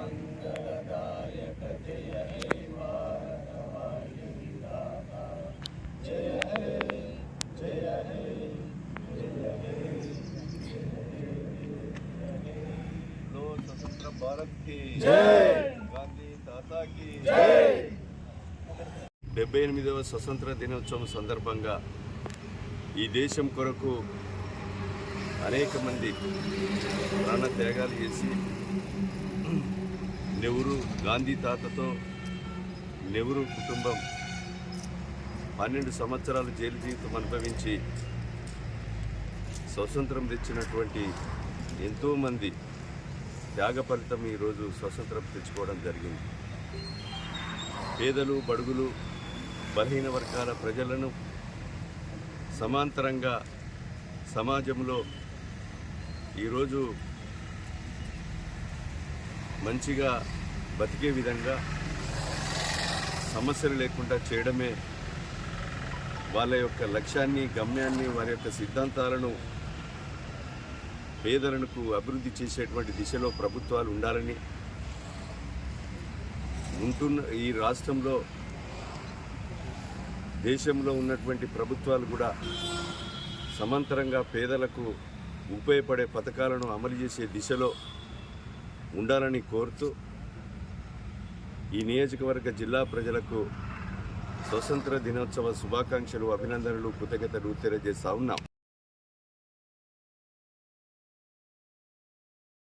మంగళదాయక జయ హే భారతవాయ విధాత జయ హే జయ హే జయ హే లో స్వతంత్ర భారత్కి జై! గాంధీ తాతా కి జై! డెబ్బై ఎనిమిదవ స్వతంత్ర దినోత్సవం సందర్భంగా ఈ దేశం కొరకు అనేక మంది ప్రాణ త్యాగాలు చేసి నెహ్రూ గాంధీ తాతతో నెహ్రూ కుటుంబం పన్నెండు సంవత్సరాలు జైలు జీవితం అనుభవించి స్వతంత్రం తెచ్చినటువంటి ఎంతోమంది త్యాగ ఫలితం ఈరోజు స్వతంత్రం తెచ్చుకోవడం జరిగింది. పేదలు బడుగులు బలహీన వర్గాల ప్రజలను సమాంతరంగా సమాజంలో ఈరోజు మంచిగా బతికే విధంగా సమస్యలు లేకుండా చేయడమే వాళ్ళ యొక్క లక్ష్యాన్ని గమ్యాన్ని వారి యొక్క సిద్ధాంతాలను పేదలకు అభివృద్ధి చేసేటువంటి దిశలో ప్రభుత్వాలు ఉండాలని ఉంటున్న ఈ రాష్ట్రంలో దేశంలో ఉన్నటువంటి ప్రభుత్వాలు కూడా సమాంతరంగా పేదలకు ఉపయోగపడే పథకాలను అమలు చేసే దిశలో ఉండాలని కోరుతూ ఈ నియోజకవర్గ జిల్లా ప్రజలకు స్వతంత్ర దినోత్సవ శుభాకాంక్షలు అభినందనలు కృతజ్ఞతలు తెలియజేస్తా ఉన్నాం.